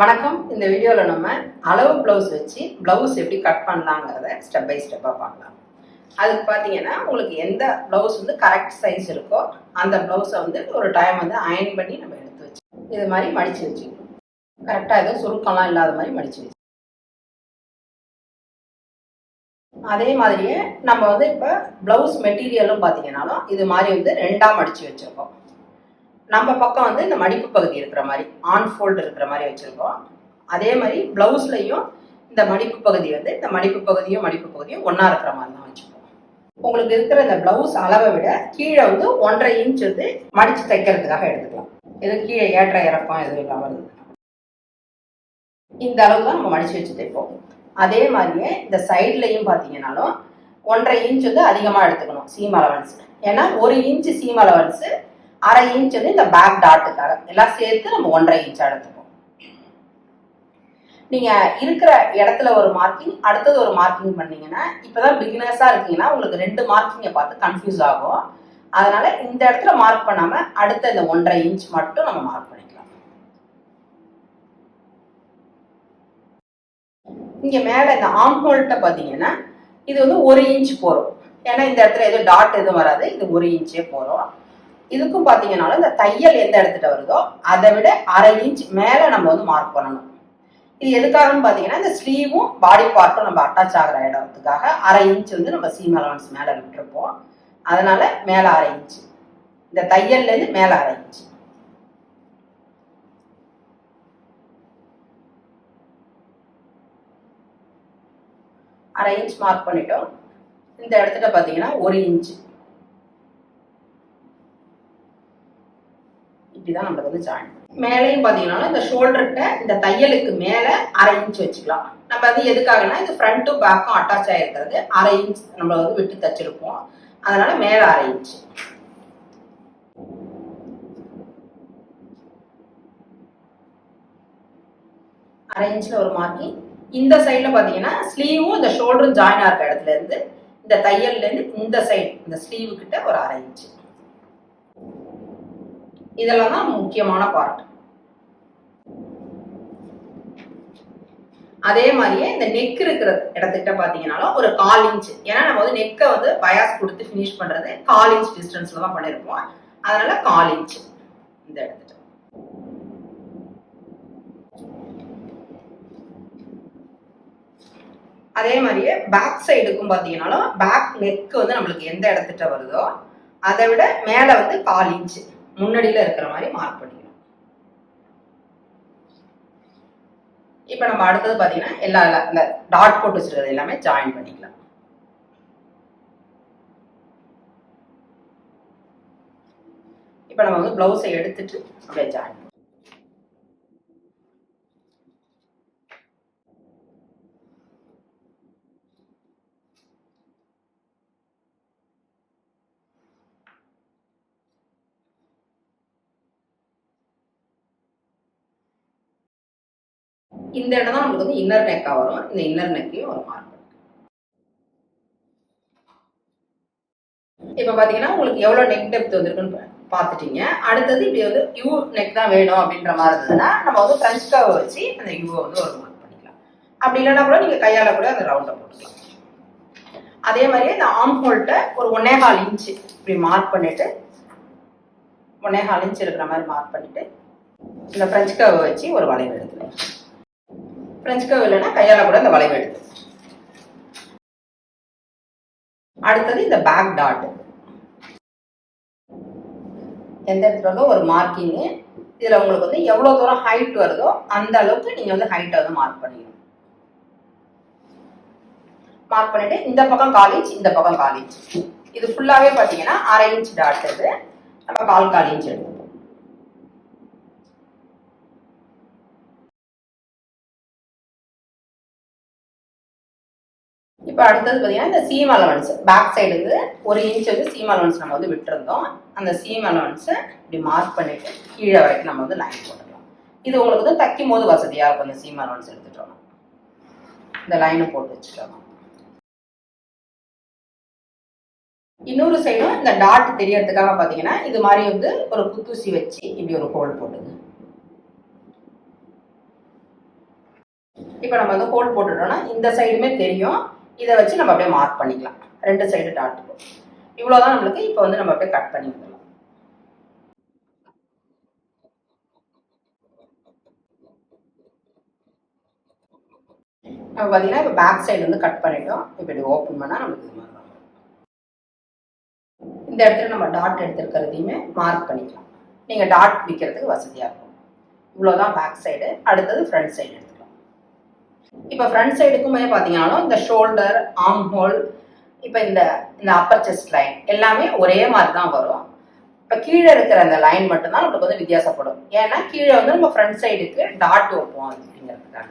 வணக்கம். இந்த வீடியோவில் நம்ம அளவு ப்ளவுஸ் வச்சு ப்ளவுஸ் எப்படி கட் பண்ணலாங்கிறத ஸ்டெப் பை ஸ்டெப்பாக பார்க்கலாம். அதுக்கு பார்த்தீங்கன்னா உங்களுக்கு எந்த ப்ளவுஸ் வந்து கரெக்ட் சைஸ் இருக்கோ அந்த ப்ளவுஸை வந்து ஒரு டைம் வந்து அயன் பண்ணி நம்ம எடுத்து வச்சு இது மாதிரி மடித்து வச்சுக்கணும் கரெக்டாக எதுவும் சுருக்கம்லாம் இல்லாத மாதிரி மடித்து வச்சு அதே மாதிரியே நம்ம வந்து இப்போ ப்ளவுஸ் மெட்டீரியலும் பார்த்தீங்கன்னாலும் இது மாதிரி வந்து ரெண்டாக மடித்து வச்சுருக்கோம். நம்ம பக்கம் வந்து இந்த மடிப்பு பகுதி இருக்கிற மாதிரி ஆன் ஃபோல்டு இருக்கிற மாதிரி வச்சுருக்கோம். அதே மாதிரி ப்ளவுஸ்லையும் இந்த மடிப்பு பகுதி வந்து இந்த மடிப்பு பகுதியும் மடிப்பு பகுதியும் ஒன்றா இருக்கிற மாதிரி தான் வச்சுருக்கோம். உங்களுக்கு இருக்கிற இந்த ப்ளவுஸ் அளவை விட கீழே வந்து ஒன்றரை இன்ச் வந்து மடித்து தைக்கிறதுக்காக எடுத்துக்கலாம். இது கீழே ஏற்ற இறக்கம் எதுவும் இல்லாமல் வருது இந்த அளவு தான் நம்ம மடித்து வச்சு தைப்போம். அதே மாதிரியே இந்த சைட்லையும் பார்த்தீங்கன்னாலும் ஒன்றரை இன்ச் வந்து அதிகமாக எடுத்துக்கணும் சீம் அலவன்ஸ் ஏன்னா ஒரு இன்ச் சீம் அலவன்ஸு அரை இன்ச் வந்து இந்த பேக் டாட்டுக்காக எல்லாம் சேர்த்து நம்ம ஒன்றரை இன்ச் எடுத்துக்கோம் நீங்க இருக்கிற இடத்துல ஒரு மார்க்கிங் அடுத்தது ஒரு மார்க்கிங் பண்ணீங்கன்னா இப்பதான் பிகினர்ஸா இருக்கீங்கன்னா உங்களுக்கு ரெண்டு மார்க்கிங்கை பார்த்து கன்ஃபியூஸ் ஆகும். அதனால இந்த இடத்துல மார்க் பண்ணாம அடுத்த இந்த ஒன்றரை இன்ச் மட்டும் நம்ம மார்க் பண்ணிக்கலாம். இங்க மேல இந்த ஆம் ஹோல்ட்ட பாத்தீங்கன்னா இது வந்து ஒரு இன்ச் போறோம். ஏன்னா இந்த இடத்துல எதுவும் டாட் எதுவும் வராது. இது ஒரு இன்ச்சே போறோம். இதுக்கும் பார்த்தீங்கன்னாலும் இந்த தையல் எந்த இடத்துல வருதோ அதை விட அரை இன்ச் மேலே நம்ம வந்து மார்க் பண்ணணும். இது எதுக்காகன்னு பார்த்தீங்கன்னா இந்த ஸ்லீவும் பாடி பார்ட்டும் நம்ம அட்டாச் ஆகிற இடத்துக்காக அரை இன்ச் வந்து நம்ம சீம் அலவன்ஸ் மேலே விட்டுருப்போம். அதனால மேலே அரை இன்ச் இந்த தையல்லேருந்து மேலே அரை இன்ச் அரை இன்ச் மார்க் பண்ணிட்டோம். இந்த இடத்துல பார்த்தீங்கன்னா ஒரு இன்ச் இப்படிதான் நம்மளுக்கு வந்து ஜாயின் மேலேயும் பார்த்தீங்கன்னா இந்த ஷோல்டர்கிட்ட இந்த தையலுக்கு மேலே அரை இன்ச் வச்சுக்கலாம். நம்ம வந்து எதுக்காகனா இது ஃப்ரண்ட்டும் பேக்கும் அட்டாச் ஆகிருக்கிறது அரை இன்ச் நம்ம வந்து விட்டு தச்சிருப்போம். அதனால மேலே அரை இன்ச் அரை இன்ச்சில் ஒரு மார்க்கிங் இந்த சைடில் பார்த்தீங்கன்னா ஸ்லீவும் இந்த ஷோல்டரும் ஜாயின் ஆகிற இடத்துல இருந்து இந்த தையல்லேருந்து இந்த சைடு இந்த ஸ்லீவு கிட்ட ஒரு அரை இன்ச்சு இதெல்லாம் தான் முக்கியமான பார்ட் அதே மாதிரியே இந்த நெக் இருக்கிற இடத்துக்கிட்ட பார்த்தீங்கன்னாலும் ஒரு கால் இன்ச் ஏன்னா நம்ம வந்து நெக்கை வந்து பயாஸ் கொடுத்து ஃபினிஷ் பண்ணுறது கால் இன்ச் டிஸ்டன்ஸ்ல தான் பண்ணியிருப்போம் அதனால கால் இன்ச் இந்த இடத்துட்டு அதே மாதிரியே பேக் சைடுக்கும் பார்த்தீங்கன்னாலும் பேக் நெக் வந்து நம்மளுக்கு எந்த இடத்துட்ட வருதோ அதை விட மேலே வந்து கால் இன்ச்சு முன்னாடியில் இருக்கிற மாதிரி மார்க் பண்ணிக்கணும் இப்போ நம்ம அடுத்தது பார்த்தீங்கன்னா எல்லா இந்த டாட் போட்டு வச்சுருக்கிறது எல்லாமே ஜாயின் பண்ணிக்கலாம். இப்போ நம்ம வந்து ப்ளவுஸை எடுத்துட்டு அப்படியே ஜாயின் இந்த இடம் தான் நம்மளுக்கு வந்து இன்னர் நெக்காக வரும். இந்த இன்னர் நெக்கையும் ஒரு மார்க் இப்போ பார்த்தீங்கன்னா உங்களுக்கு எவ்வளோ நெக் டெப்த் வந்திருக்குன்னு பார்த்துட்டீங்க. அடுத்தது இப்படி வந்து யூ நெக் தான் வேணும் அப்படின்ற மாதிரி இருந்ததுன்னா நம்ம வந்து ஃப்ரெஞ்ச் கவ் வச்சு அந்த யூவை வந்து ஒரு மார்க் பண்ணிக்கலாம். அப்படி இல்லைன்னா கூட நீங்கள் கையால் கூட அந்த ரவுண்டை போட்டுக்கலாம். அதே மாதிரியே இந்த ஆம் ஹோல்ட்ட ஒரு ஒன்னே கால் இன்ச்சு இப்படி மார்க் பண்ணிட்டு ஒன்னே கால் இன்ச் இருக்கிற மாதிரி மார்க் பண்ணிட்டு இந்த ஃப்ரெஞ்ச் கவ் வச்சு ஒரு வளைவு எடுத்துக்கலாம். பிரெஞ்சு கவ் இல்லைன்னா கையால் கூட இந்த வளைவு எடுத்து. அடுத்தது இந்த பேக் டாட் எந்த இடத்துல வந்து ஒரு மார்க்கிங்கு இதில் உங்களுக்கு வந்து எவ்வளோ தூரம் ஹைட் வருதோ அந்த அளவுக்கு நீங்கள் வந்து ஹைட்டை வந்து மார்க் பண்ணிக்கணும். மார்க் பண்ணிட்டு இந்த பக்கம் கால் இன்ச் இந்த பக்கம் கால் இன்ச் இது ஃபுல்லாகவே பார்த்தீங்கன்னா அரை இன்ச் டாட் இது. நம்ம கால் கால் இன்ச் எடுக்கும் இப்போ அடுத்தது பார்த்தீங்கன்னா இந்த சீம் அலவன்ஸ் பேக் சைடு வந்து ஒரு இன்ச் வந்து சீம் அலவன்ஸ் நம்ம வந்து விட்டுருந்தோம். அந்த சீம் அலவன்ஸை இப்படி மார்க் பண்ணிவிட்டு கீழே வரைக்கும் நம்ம வந்து லைன் போட்டுக்கலாம். இது உங்களுக்கு வந்து தைக்கும் போது வசதியாக இருக்கும் இந்த சீம் அலவன்ஸ் எடுத்துட்டோம் இந்த லைனை போட்டு வச்சுட்டோம் இன்னொரு சைடும் இந்த டாட் தெரியறதுக்காக பார்த்தீங்கன்னா இது மாதிரி வந்து ஒரு குத்தூசி வச்சு இப்படி ஒரு ஹோல் போட்டுங்க. இப்போ நம்ம வந்து ஹோல் போட்டுட்டோம்னா இந்த சைடுமே தெரியும். இதை வச்சு நம்ம அப்படியே மார்க் பண்ணிக்கலாம். ரெண்டு சைடு டாட்டுக்கும் இவ்வளோதான் நம்மளுக்கு இப்போ வந்து நம்ம அப்படியே கட் பண்ணி விடலாம் நம்ம பார்த்தீங்கன்னா இப்போ பேக் சைடு வந்து கட் பண்ணிட்டோம். இப்போ இப்படி ஓப்பன் பண்ணால் நம்மளுக்கு இது மாதிரி இந்த இடத்துல நம்ம டாட் எடுத்துருக்கிறதையுமே மார்க் பண்ணிக்கலாம். நீங்கள் டாட் விற்கிறதுக்கு வசதியாக இருக்கும். இவ்வளோதான் பேக் சைடு அடுத்தது ஃப்ரண்ட் சைடு எடுத்து இப்போ ஃப்ரண்ட் சைடுக்குமே பார்த்தீங்கன்னாலும் இந்த ஷோல்டர் ஆம் ஹோல் இப்போ இந்த இந்த அப்பர் செஸ்ட் லைன் எல்லாமே ஒரே மாதிரி தான் வரும். இப்போ கீழே இருக்கிற அந்த லைன் மட்டும்தான் நம்மளுக்கு வந்து வித்தியாசப்படும். ஏன்னா கீழே வந்து நம்ம ஃப்ரண்ட் சைடுக்கு டாட் வைப்போம் அப்படிங்கிறதுக்காக.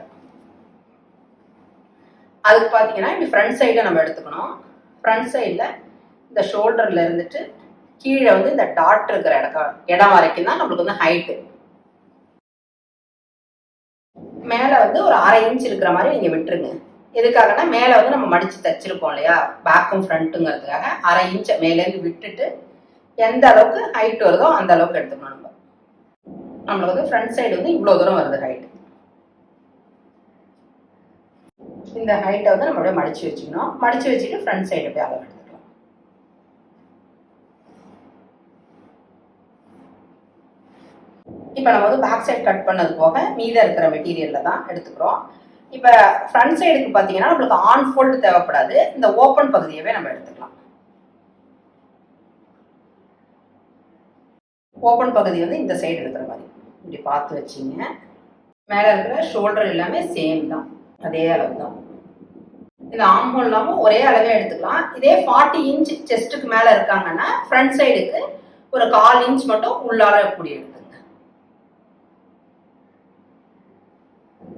அதுக்கு பார்த்தீங்கன்னா இப்படி ஃப்ரண்ட் சைடை நம்ம எடுத்துக்கணும். ஃப்ரண்ட் சைடில் இந்த ஷோல்டரில் இருந்துட்டு கீழே வந்து இந்த டாட் இருக்கிற இடம் இடம் வரைக்கும் தான் நம்மளுக்கு வந்து ஹைட்டு மேலே வந்து ஒரு அரை இன்ச் இருக்கிற மாதிரி நீங்கள் விட்டுருங்க. எதுக்காகனா மேலே வந்து நம்ம மடித்து தைச்சிருப்போம் இல்லையா? பேக்கும் ஃப்ரண்ட்டுங்கிறதுக்காக அரை இன்ச்சை மேலேருந்து விட்டுட்டு எந்த அளவுக்கு ஹைட் வருதோ அந்த அளவுக்கு எடுத்துக்கணும் நம்ம. நம்மளுக்கு வந்து ஃப்ரண்ட் சைடு வந்து இவ்வளோ தூரம் வருது ஹைட் இந்த ஹைட்டை வந்து நம்ம அப்படியே மடித்து வச்சுக்கணும். மடிச்சு வச்சுட்டு ஃப்ரண்ட் சைடு போய் அளவு எடுத்துக்கணும். இப்போ நம்ம வந்து பேக் சைடு கட் பண்ணது போக மீதம் இருக்கிற மெட்டீரியல்ல தான் எடுத்துக்கிறோம். இப்போ ஃப்ரண்ட் சைடுக்கு பார்த்தீங்கன்னா நம்மளுக்கு ஆன் ஃபோல்டு தேவைப்படாது. இந்த ஓப்பன் பகுதியவே நம்ம எடுத்துக்கலாம். ஓப்பன் பகுதி வந்து இந்த சைடு இருக்கிற மாதிரி. இப்படி பார்த்து வச்சிங்க. மேலே இருக்கிற ஷோல்டர் எல்லாமே சேம் தான். அதே அளவு தான். இந்த ஆம்பும் இல்லாமல் ஒரே அளவே எடுத்துக்கலாம். இதே ஃபார்ட்டி இன்ச் செஸ்ட்டுக்கு மேலே இருக்காங்கன்னா ஃப்ரண்ட் சைடுக்கு ஒரு கால் இன்ச் மட்டும் உள்ளால இப்படி எடுத்துங்க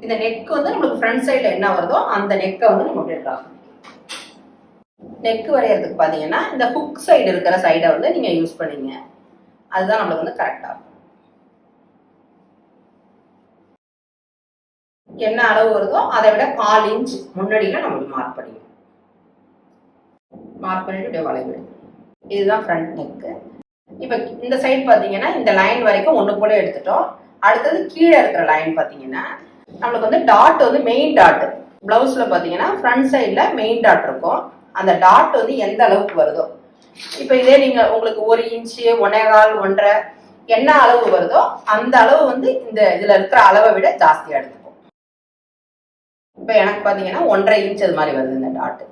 இந்த நெக் வந்து நம்மளுக்கு ஃப்ரண்ட் சைடில் என்ன வருதோ அந்த நெக்கை வந்து நம்ம ட்ரா நெக் வரைகிறதுக்கு பார்த்தீங்கன்னா இந்த ஹுக் சைடு இருக்கிற சைடை வந்து நீங்கள் யூஸ் பண்ணீங்க. அதுதான் நம்மளுக்கு வந்து கரெக்டாக இருக்கும். என்ன அளவு வருதோ அதை விட கால் இன்ச் முன்னாடியில் நம்மளுக்கு மார்க் பண்ணிக்கணும் மார்க் பண்ணிட்டு அப்படியே வளைவு இதுதான் ஃப்ரண்ட் நெக்கு இப்போ இந்த சைடு பார்த்தீங்கன்னா இந்த லைன் வரைக்கும் ஒன்று போல எடுத்துட்டோம். அடுத்தது கீழே இருக்கிற லைன் பார்த்தீங்கன்னா நம்மளுக்கு வந்து டாட் வந்து மெயின் டாட் பிளவுஸ்ல பார்த்தீங்கன்னா ஃப்ரண்ட் சைடில் மெயின் டாட் இருக்கும். அந்த டாட் வந்து எந்த அளவுக்கு வருதோ. இப்போ இதே நீங்க உங்களுக்கு ஒரு இன்ச்சு ஒன்னேகால் ஒன்றரை என்ன அளவு வருதோ அந்த அளவு வந்து இந்த இதுல இருக்கிற அளவை விட ஜாஸ்தியா எடுத்துக்கும். இப்போ எனக்கு பார்த்தீங்கன்னா ஒன்றரை இன்ச் அது மாதிரி வருது இந்த டாட்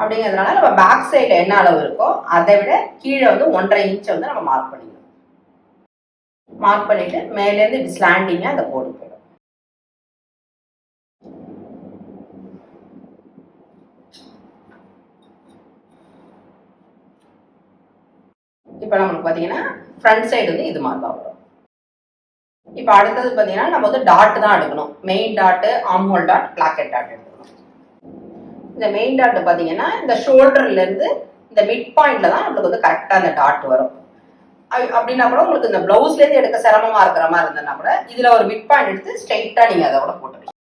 அப்படிங்கிறதுனால நம்ம பேக் சைடில் என்ன அளவு இருக்கோ அதை விட கீழே வந்து ஒன்றரை இன்ச்சை வந்து நம்ம மார்க் பண்ணிக்கணும். மார்க் பண்ணிட்டு மேலேருந்து இப்படி ஸ்லாண்டிங்காக அந்த கோடு இப்போ நம்மளுக்கு பார்த்தீங்கன்னா ஃப்ரண்ட் சைடு வந்து இது மாதிரி தான் வரும். இப்போ அடுத்தது பார்த்தீங்கன்னா நம்ம வந்து டாட் தான் எடுக்கணும். Main dot armhole dot placket dot எடுக்கணும் இந்த மெயின் டாட் பார்த்தீங்கன்னா இந்த ஷோல்டர்ல இருந்து இந்த மிட் பாயிண்ட்ல தான் நம்மளுக்கு வந்து கரெக்டாக அந்த டாட் வரும். அப்படின்னா கூட உங்களுக்கு இந்த ப்ளவுஸ்லேருந்து எடுக்க சிரமமா இருக்கிற மாதிரி இருந்ததுன்னா கூட இதுல ஒரு மிட் பாயிண்ட் எடுத்து ஸ்ட்ரைட்டா நீங்க அதை கூட போட்டுக்கலாம்.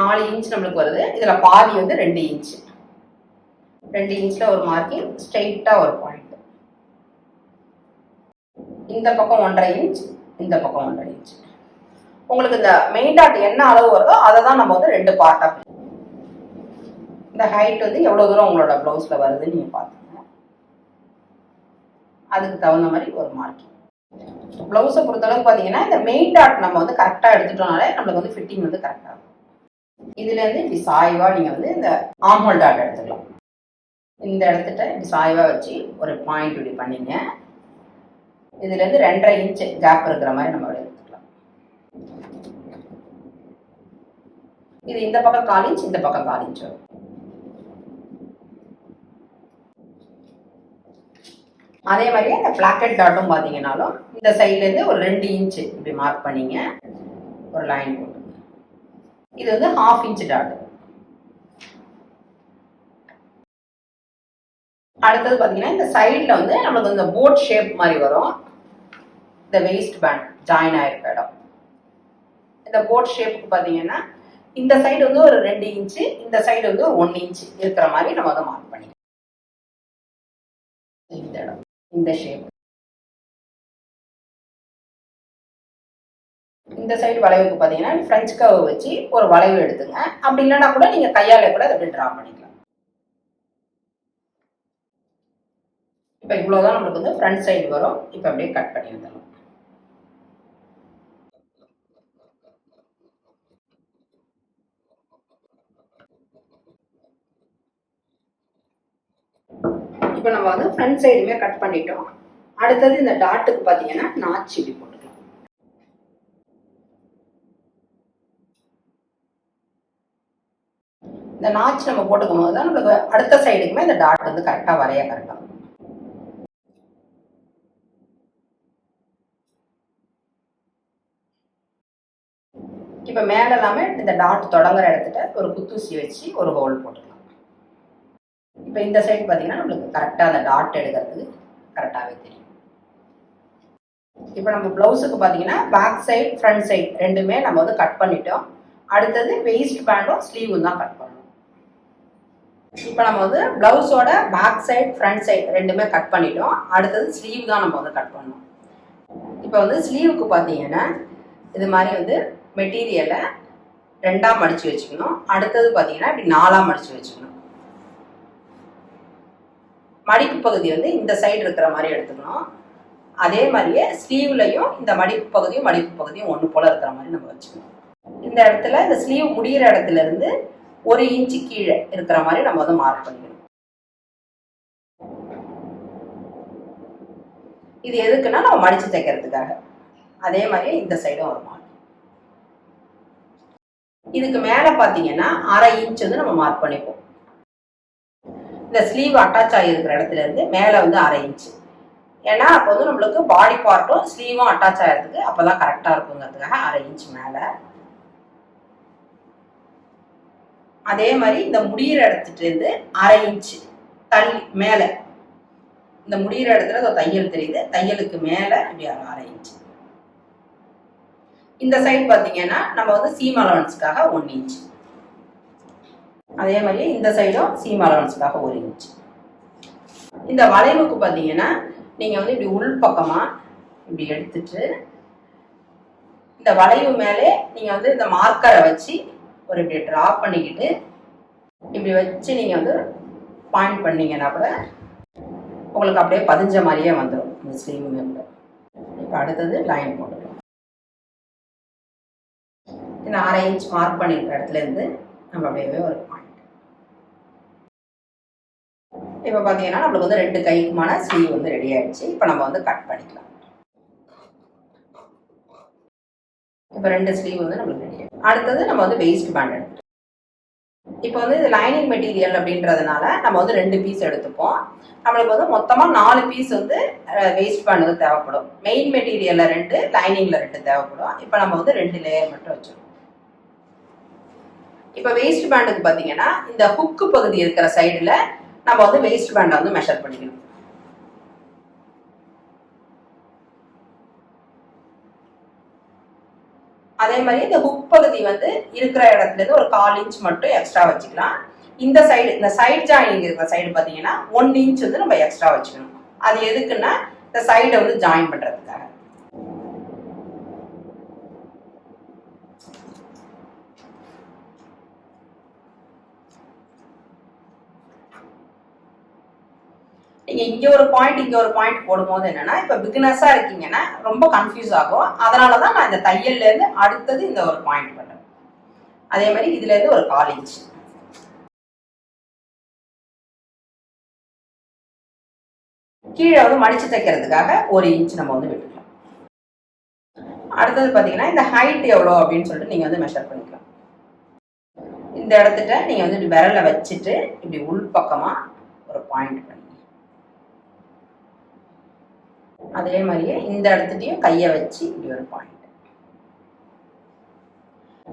நாலு இன்ச் நம்மளுக்கு வருது. இதுல பாதி வந்து ரெண்டு இன்ச் ரெண்டு இன்ச்ல ஒரு மார்க்கிங் ஸ்ட்ரெயிட்டாக ஒரு பாயிண்ட் இந்த பக்கம் ஒன்றரை இன்ச் இந்த பக்கம் ஒன்றரை இன்ச் உங்களுக்கு இந்த மெயின் டாட் என்ன அளவு வருதோ அதை தான் நம்ம வந்து ரெண்டு பார்ட்டா இந்த ஹைட் வந்து எவ்வளவு தூரம் உங்களோட பிளவுஸ்ல வருதுன்னு நீங்க பாத்துங்க அதுக்கு தகுந்த மாதிரி ஒரு மார்க்கிங் ப்ளவுஸை பொறுத்தளவுக்கு பார்த்தீங்கன்னா இந்த மெயின் டாட் நம்ம வந்து கரெக்டாக எடுத்துட்டோம்னாலே நம்மளுக்கு வந்து ஃபிட்டிங் வந்து கரெக்டாக இருக்கும். இதுலேருந்து இப்படி சாய்வா நீங்கள் வந்து இந்த ஆம்ஹோல் டாட் எடுத்துக்கலாம். இந்த இடத்துட்ட இப்படி சாய்வாக வச்சு ஒரு பாயிண்ட் இப்படி பண்ணிங்க. இதுலேருந்து ரெண்டரை இன்ச் கேப் இருக்கிற மாதிரி நம்ம எடுத்துக்கலாம். இது இந்த பக்கம் கால் இன்ச் இந்த பக்கம் கால் இன்ச் வரும். அதே மாதிரியே இந்த பிளாக்கெட் டாட்டும் பார்த்தீங்கன்னாலும் இந்த சைட்லேருந்து ஒரு ரெண்டு இன்ச் இப்படி மார்க் பண்ணிங்க. ஒரு லைன் போட்டுங்க இது வந்து ஹாஃப் இன்ச் டாட் அடுத்தது பார்த்தீங்கன்னா இந்த சைடில் வந்து நம்மளுக்கு இந்த போட் ஷேப் மாதிரி வரும். இந்த வெயிஸ்ட் பேண்ட் ஜாயின் ஆகிருக்க இடம். இந்த போட் ஷேப்புக்கு பார்த்தீங்கன்னா இந்த சைடு வந்து ஒரு ரெண்டு இன்ச்சு இந்த சைடு வந்து ஒரு ஒன் இன்ச் இருக்கிற மாதிரி நம்ம அதை மார்க் பண்ணிக்கலாம். இந்த இடம் இந்த ஷேப் இந்த சைடு வளைவுக்கு பார்த்தீங்கன்னா ஃப்ரெஞ்ச் கவ் வச்சு ஒரு வளைவு எடுத்துங்க. அப்படி இல்லைன்னா கூட நீங்கள் கையாலே கூட அதை அப்படியே ட்ரா பண்ணிக்கலாம். இப்போ இவ்வளோதான் நம்மளுக்கு வந்து ஃப்ரண்ட் சைடு வரும். இப்போ அப்படியே கட் பண்ணி வந்துடலாம் இப்போ நம்ம வந்து ஃப்ரண்ட் சைடுமே கட் பண்ணிட்டோம். அடுத்தது இந்த டாட்டுக்கு பார்த்தீங்கன்னா நாச்சு இப்படி போட்டுக்கலாம். இந்த நாச்சு நம்ம போட்டுக்கும் போது தான் நம்மளுக்கு அடுத்த சைடுக்குமே இந்த டாட் வந்து கரெக்டாக வரைய கரெக்டாக இப்போ மேலே எல்லாமே இந்த டாட் தொடங்குற இடத்துல ஒரு குத்தூசி வச்சு ஒரு ஹோல் போட்டுக்கலாம். இப்போ இந்த சைடு பார்த்தீங்கன்னா நம்மளுக்கு கரெக்டாக அந்த டாட் எடுக்கிறதுக்கு கரெக்டாகவே தெரியும். இப்போ நம்ம ப்ளவுஸுக்கு பார்த்தீங்கன்னா பேக் சைடு ஃப்ரண்ட் சைடு ரெண்டுமே நம்ம வந்து கட் பண்ணிட்டோம். அடுத்தது வெயிஸ்ட் பேண்டும் ஸ்லீவும் தான் கட் பண்ணணும். இப்போ நம்ம வந்து ப்ளவுஸோட பேக் சைடு ஃப்ரண்ட் சைடு ரெண்டுமே கட் பண்ணிட்டோம். அடுத்தது ஸ்லீவ் தான் நம்ம வந்து கட் பண்ணணும். இப்போ வந்து ஸ்லீவுக்கு பார்த்தீங்கன்னா இது மாதிரி வந்து மெட்டீரியலை ரெண்டாக மடித்து வச்சுக்கணும். அடுத்தது பார்த்தீங்கன்னா இப்படி நாலாக மடித்து வச்சுக்கணும். மடிப்பு பகுதி வந்து இந்த சைடு இருக்கிற மாதிரி எடுத்துக்கணும். அதே மாதிரியே ஸ்லீவ்லையும் இந்த மடிப்பு பகுதியும் மடிப்பு பகுதியும் ஒன்று போல் இருக்கிற மாதிரி நம்ம வச்சுக்கணும். இந்த இடத்துல இந்த ஸ்லீவ் முடிகிற இடத்துல இருந்து ஒரு இன்ச்சு கீழே இருக்கிற மாதிரி நம்ம வந்து மார்க் பண்ணிக்கணும். இது எதுக்குன்னா நம்ம மடித்து தைக்கிறதுக்காக. அதே மாதிரியே இந்த சைடும் ஒரு மார்க் இதுக்கு மேலே பார்த்தீங்கன்னா அரை இன்ச் வந்து நம்ம மார்க் பண்ணிப்போம். இந்த ஸ்லீவ் அட்டாச் ஆகியிருக்கிற இடத்துல இருந்து மேலே வந்து அரை இன்ச் ஏன்னா அப்போ வந்து நம்மளுக்கு பாடி பார்ட்டும் ஸ்லீவும் அட்டாச் ஆகிறதுக்கு அப்போ தான் கரெக்டாக இருக்குங்கிறதுக்காக அரை இன்ச் மேலே. அதே மாதிரி இந்த முடியிற இடத்துலேருந்து அரை இன்ச்சு தள்ளி மேலே. இந்த முடிகிற இடத்துல தையல் தெரியுது. தையலுக்கு மேலே இப்படி அரை இன்ச்சு இந்த சைடு பார்த்தீங்கன்னா நம்ம வந்து சீம் அலவன்ஸ்க்காக ஒன் இன்ச் அதே மாதிரி இந்த சைடும் சீம் அலவன்ஸ்க்காக ஒரு இன்ச் இந்த வளைவுக்கு பார்த்தீங்கன்னா நீங்கள் வந்து இப்படி உள் பக்கமாக இப்படி எடுத்துட்டு இந்த வளைவு மேலே நீங்கள் வந்து இந்த மார்க்கரை வச்சு ஒரு இப்படி ட்ரா பண்ணிக்கிட்டு இப்படி வச்சு நீங்கள் வந்து பாயிண்ட் பண்ணீங்கன்னா கூட உங்களுக்கு அப்படியே பதிஞ்ச மாதிரியே வந்துடும் இந்த ஸ்லீவ் மேல இப்போ அடுத்தது லைன் போட்டு இந்த அரை இன்ச் மார்க் பண்ணிருக்கிற இடத்துல இருந்து நம்ம அப்படியே ஒரு பாயிண்ட் இப்போ பார்த்தீங்கன்னா நம்மளுக்கு வந்து ரெண்டு கைக்குமான ஸ்லீவ் வந்து ரெடி ஆயிடுச்சு. இப்போ நம்ம வந்து கட் பண்ணிக்கலாம். இப்போ ரெண்டு ஸ்லீவ் வந்து நம்மளுக்கு ரெடி ஆகும் அடுத்தது நம்ம வந்து வேஸ்ட் பேண்ட் எடுத்துட்டோம் இப்போ வந்து இது லைனிங் மெட்டீரியல் அப்படின்றதுனால நம்ம வந்து ரெண்டு பீஸ் எடுத்துப்போம். நம்மளுக்கு வந்து மொத்தமாக நாலு பீஸ் வந்து வேஸ்ட் பேண்ட் வந்து தேவைப்படும். மெயின் மெட்டீரியலில் ரெண்டு லைனிங்கில் ரெண்டு தேவைப்படும். இப்போ நம்ம வந்து ரெண்டு லேயர் மட்டும் வச்சுருக்கோம். இப்போ வேஸ்ட் பேண்டுக்கு பார்த்தீங்கன்னா இந்த ஹுக்கு பகுதி இருக்கிற சைடில் நம்ம வந்து வேஸ்ட் பேண்டை வந்து மெஷர் பண்ணிக்கணும். அதே மாதிரி இந்த ஹுக் பகுதி வந்து இருக்கிற இடத்துல இருந்து ஒரு கால் இன்ச் மட்டும் எக்ஸ்ட்ரா வச்சுக்கலாம். இந்த சைடு இந்த சைடு ஜாயினிங் இருக்கிற சைடு பார்த்தீங்கன்னா ஒன் இன்ச் வந்து நம்ம எக்ஸ்ட்ரா வச்சுக்கணும். அது எதுக்குன்னா இந்த சைடை வந்து ஜாயின் பண்ணுறதுக்காக நீங்கள் இங்கே ஒரு பாயிண்ட் இங்கே ஒரு பாயிண்ட் போடும்போது என்னன்னா இப்போ பிகினர்ஸாக இருக்கீங்கன்னா ரொம்ப கன்ஃபியூஸ் ஆகும். அதனால தான் நான் இந்த தையல்லேருந்து அடுத்தது இந்த ஒரு பாயிண்ட் பண்ணுறேன் அதே மாதிரி இதுலேருந்து ஒரு கால் கீழே வந்து மடித்து தைக்கிறதுக்காக ஒரு இன்ச் நம்ம வந்து விட்டுக்கலாம். அடுத்தது பார்த்தீங்கன்னா இந்த ஹைட் எவ்வளோ அப்படின்னு சொல்லிட்டு நீங்கள் வந்து மெஷர் பண்ணிக்கலாம். இந்த இடத்துட்ட நீங்கள் வந்து விரலை வச்சுட்டு இப்படி உள் பக்கமாக ஒரு பாயிண்ட் பண்ணி அதே மாதிரியே இந்த இடத்துலையும் கையை வச்சு இப்படி ஒரு பாயிண்ட்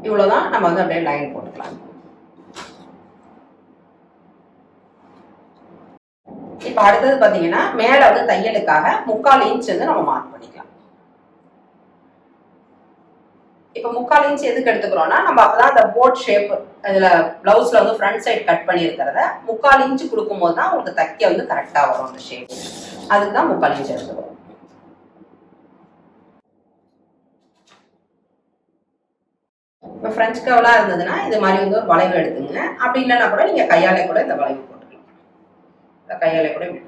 இவ்வளோதான் நம்ம வந்து அப்படியே லைன் போட்டுக்கலாம். இப்போ அடுத்தது பார்த்தீங்கன்னா மேலே வந்து தையலுக்காக முக்கால் இன்ச் வந்து நம்ம மார்க் பண்ணிக்கலாம். இப்போ முக்கால் இன்ச் எதுக்கு எடுத்துக்கிறோம்னா நம்ம அப்பதான் அந்த போட் ஷேப் இதில் ப்ளவுஸில் வந்து ஃப்ரண்ட் சைட் கட் பண்ணியிருக்கிறத முக்கால் இன்ச் கொடுக்கும்போது தான் உங்களுக்கு தைக்க வந்து கரெக்டாக வரும் அந்த ஷேப் அதுக்கு தான் முக்கால் இன்ச் எடுத்துக்கிறோம். இப்போ ஃப்ரெஞ்ச் கவலாக இருந்ததுன்னா இது மாதிரி வந்து ஒரு வளைவு எடுத்துங்க. அப்படி இல்லைன்னா கூட நீங்கள் கையாலே கூட இந்த வளைவு போட்டுக்கலாம். இந்த கையாலே கூட இப்படி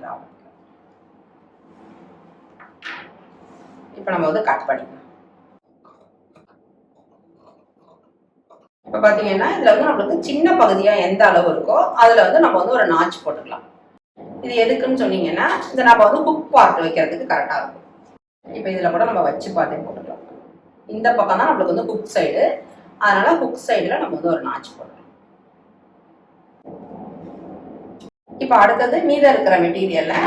இப்போ நம்ம வந்து கட் பண்ணிக்கலாம். இப்போ பார்த்தீங்கன்னா இதில் வந்து நம்மளுக்கு சின்ன பகுதியாக எந்த அளவு இருக்கோ அதில் வந்து நம்ம வந்து ஒரு நாச்சு போட்டுக்கலாம். இது எதுக்குன்னு சொன்னீங்கன்னா இந்த நம்ம வந்து குக் பார்ட் வைக்கிறதுக்கு கரெக்டாக இருக்கும். இப்போ இதில் கூட நம்ம வச்சு பார்த்தே போட்டுக்கலாம். இந்த பக்கம் தான் நம்மளுக்கு வந்து குக் சைடு அதனால ஹுக் சைடில் நம்ம வந்து ஒரு நாச் போடுறோம் இப்போ அடுத்தது மீதம் இருக்கிற மெட்டீரியலை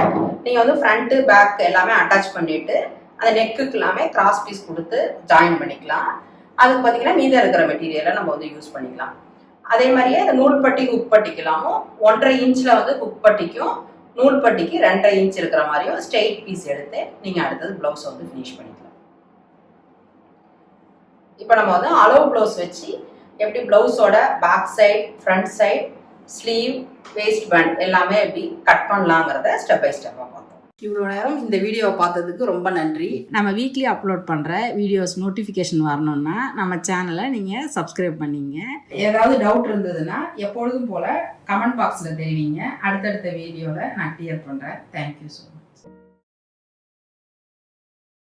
நீங்கள் வந்து ஃப்ரண்ட்டு பேக் எல்லாமே அட்டாச் பண்ணிட்டு அந்த நெக்குக்கு எல்லாமே கிராஸ் பீஸ் கொடுத்து ஜாயின் பண்ணிக்கலாம். அதுக்கு பார்த்தீங்கன்னா மீதம் இருக்கிற மெட்டீரியலை நம்ம வந்து யூஸ் பண்ணிக்கலாம். அதே மாதிரியே இந்த நூல்பட்டி ஹுக் பட்டிக்கலாமும் ஒன்றரை இன்ச்சில் வந்து ஹுக் பட்டிக்கும் நூல் பட்டிக்கு ரெண்டரை இன்ச் இருக்கிற மாதிரியும் ஸ்ட்ரெயிட் பீஸ் எடுத்து நீங்கள் அடுத்தது ப்ளவுஸ் வந்து ஃபினிஷ் பண்ணிக்கலாம். இப்போ நம்ம வந்து அளவு ப்ளவுஸ் வச்சு எப்படி ப்ளவுஸோட back side front side sleeve waist band எல்லாமே எப்படி கட் பண்ணலாங்கிறத ஸ்டெப் பை ஸ்டெப்பாக பார்த்தோம். இவ்வளோ நேரம் இந்த வீடியோவை பார்த்ததுக்கு ரொம்ப நன்றி. நம்ம வீக்லி அப்லோட் பண்ணுற வீடியோஸ் நோட்டிஃபிகேஷன் வரணும்னா நம்ம சேனலை நீங்கள் சப்ஸ்கிரைப் பண்ணிங்க. ஏதாவது டவுட் இருந்ததுன்னா எப்பொழுதும் போல் கமெண்ட் பாக்ஸில் தெரிவிங்க. அடுத்தடுத்த வீடியோவில் நான் கிளியர் பண்ணுறேன் தேங்க்யூ ஸோ மச்